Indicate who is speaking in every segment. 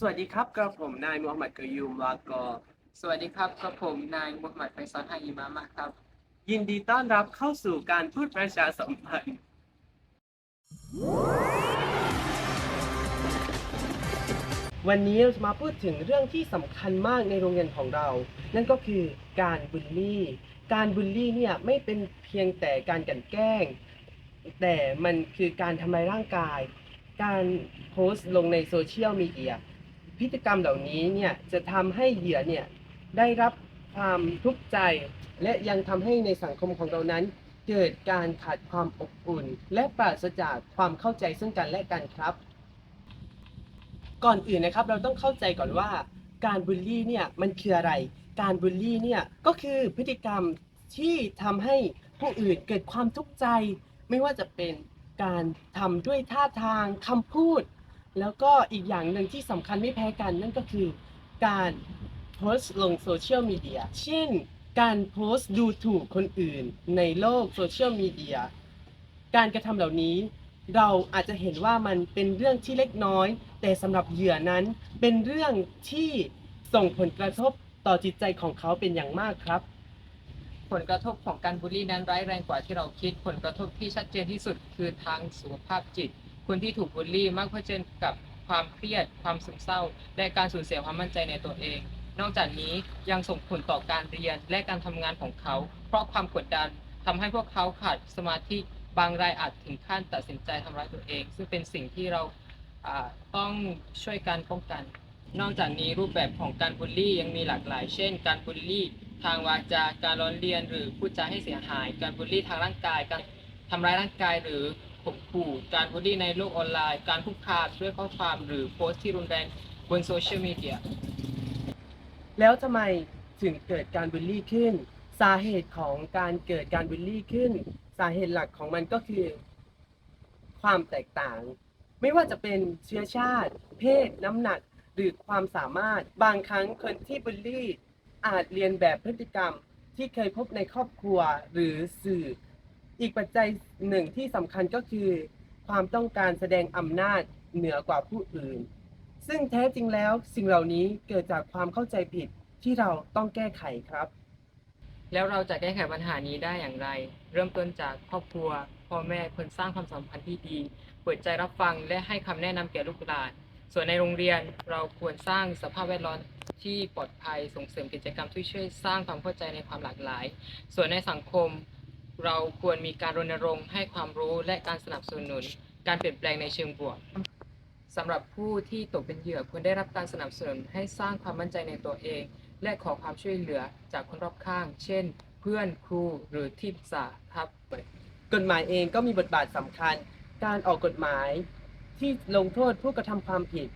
Speaker 1: สวัสดีครับกระผมนายมูฮัมหมัดกยูมวากอ
Speaker 2: สวัสดีครับกับผมนายมุฮัมหมัดไฟซอนฮาอิมามะครับ
Speaker 1: ยินดีต้อนรับเข้าสู่การพูดประชาสัมพันธ์ วันนี้เราจะมาพูดถึงเรื่องที่สำคัญมากในโรงเรียนของเรา นั่นก็คือการบูลลี่ การบูลลี่เนี่ยไม่เป็นเพียงแต่การกลันแกล้ง แต่มันคือการทำลายร่างกาย การโพสต์ลงในโซเชียลมีเดีย พฤติกรรมเหล่านี้เนี่ยจะทำให้เหยื่อเนี่ยได้รับความทุกข์ใจ และยังทำให้ในสังคมของเรานั้น เกิดการขาดความอบอุ่น และปราศจากความเข้าใจซึ่งกันและกันครับ ก่อนอื่นนะครับเราต้องเข้าใจก่อนว่า การบูลลี่เนี่ยมันคืออะไร การบูลลี่เนี่ยก็คือพฤติกรรมที่ทำให้ผู้อื่นเกิดความทุกข์ใจ ไม่ว่าจะเป็นการทำด้วยท่าทางคำพูด แล้วก็อีกอย่างหนึ่งที่สำคัญไม่แพ้กันนั่นก็คือการโพสต์ลงโซเชียลมีเดีย เช่น การโพสต์ดูถูกคนอื่นในโลกโซเชียลมีเดีย การกระทำเหล่านี้ เราอาจจะเห็นว่ามันเป็นเรื่องที่เล็กน้อย แต่สำหรับเหยื่อนั้นเป็นเรื่องที่ส่งผลกระทบต่อจิตใจของเขาเป็นอย่างมากครับ
Speaker 2: ผลกระทบของการบูลลี่นั้นร้ายแรงกว่าที่เราคิด ผลกระทบที่ชัดเจนที่สุดคือทางสุขภาพจิต คนที่ถูกบูลลี่มักเผชิญกับความเครียด ความซึมเศร้า และการสูญเสียความมั่นใจในตัวเอง นอกจากนี้ยังส่งผลต่อการเรียนและการทำงานของเขา เพราะความกดดันทำให้พวกเขาขาดสมาธิบางรายอาจถึงขั้นตัดสินใจทำร้ายตัวเอง ซึ่งเป็นสิ่งที่เราอ่าต้องช่วยกันป้องกัน นอกจากนี้รูปแบบของการบูลลี่ยังมีหลากหลาย เช่น การบูลลี่ทางวาจาการล้อเลียน หรือพูดจาให้เสียหาย การบูลลี่ทางร่างกาย การทำร้ายร่างกายหรือ ข่มขู่การบูลลี่ในโลกออนไลน์ การคุกคามด้วยข้อความหรือโพสต์ที่รุนแรงบนโซเชียลมีเดีย
Speaker 1: แล้วทำไมถึงเกิดการบูลลี่ขึ้น สาเหตุของการเกิดการบูลลี่ขึ้น สาเหตุหลักของมันก็คือ ความแตกต่าง ไม่ว่าจะเป็นเชื้อชาติ เพศ น้ำหนัก หรือความสามารถ บางครั้งคนที่บูลลี่อาจเรียนแบบพฤติกรรมที่เคยพบในครอบครัวหรือสื่อ อีกปัจจัยหนึ่งที่สำคัญก็คือ ความต้องการแสดงอำนาจเหนือกว่าผู้อื่น ซึ่งแท้จริงแล้วสิ่งเหล่านี้เกิดจากความเข้าใจผิดที่เราต้องแก้ไขครับ
Speaker 2: แล้วเราจะแก้ไขปัญหานี้ได้อย่างไร เริ่มต้นจากครอบครัวพ่อแม่ควรสร้างความสัมพันธ์ที่ดีเปิดใจรับฟังและให้คำแนะนำแก่ลูกหลาน ส่วนในโรงเรียนเราควรสร้างสภาพแวดล้อมที่ปลอดภัยส่งเสริมกิจกรรมที่ช่วยสร้างความเข้าใจในความหลากหลาย ส่วนในสังคม เราควรมีการรณรงค์ให้ความรู้และการสนับสนุน การเปลี่ยนแปลงในเชิงบวกสำหรับผู้ที่ตกเป็นเหยื่อควรได้รับการสนับสนุนให้สร้างความมั่นใจในตัวเอง และขอความช่วยเหลือจากคนรอบข้าง เช่น เพื่อนครูหรือที่ปรึกษาครับ
Speaker 1: กฎหมายเองก็มีบทบาทสำคัญ การออกกฎหมายที่ลงโทษผู้กระทำความผิด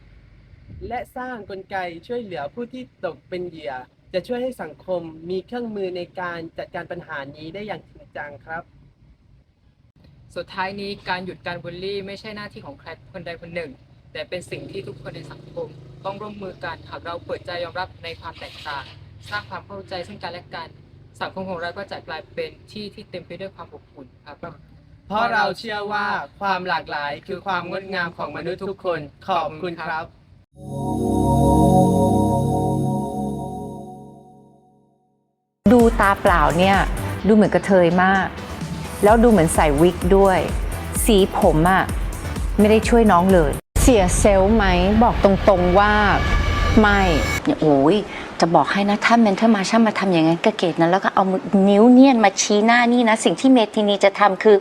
Speaker 1: และสร้างกลไกช่วยเหลือผู้ที่ตกเป็นเหยื่อ จะช่วยให้สังคมมีเครื่องมือในการจัดการปัญหานี้ได้อย่างจริง จังครับ
Speaker 2: สุดท้ายนี้การหยุดการบูลลี่ไม่ใช่หน้าที่ของใครคนใดคนหนึ่ง แต่เป็นสิ่งที่ทุกคนในสังคม ต้องร่วมมือกันหากเราเปิดใจยอมรับในความแตกต่าง สร้างความเข้าใจซึ่งกันและกัน สังคมของเราก็จะกลายเป็นที่ที่เต็มไปด้วยความอบอุ่นครับ
Speaker 1: เพราะเราเชื่อว่าความหลากหลายคือความงดงามของมนุษย์ทุกคน ขอบคุณครับ
Speaker 3: ดูตาเปล่าเนี่ย ดูเหมือนกระเทยมาก แล้วดูเหมือนใส่วิกด้วย สีผมอะ่ะไม่ได้ช่วยน้องเลย
Speaker 4: เสียเซลล์ไหมบอกตรงๆว่าไม่
Speaker 5: เนี่ยโอ้ยจะบอกให้นะถ้าเมนเทอร์มาช่ามาทำอย่างนั้นกับเกดนะแล้วก็เอามือนิ้วเนี่ยนมาชี้หน้านี่นะ สิ่งที่เมทินีจะทำคือ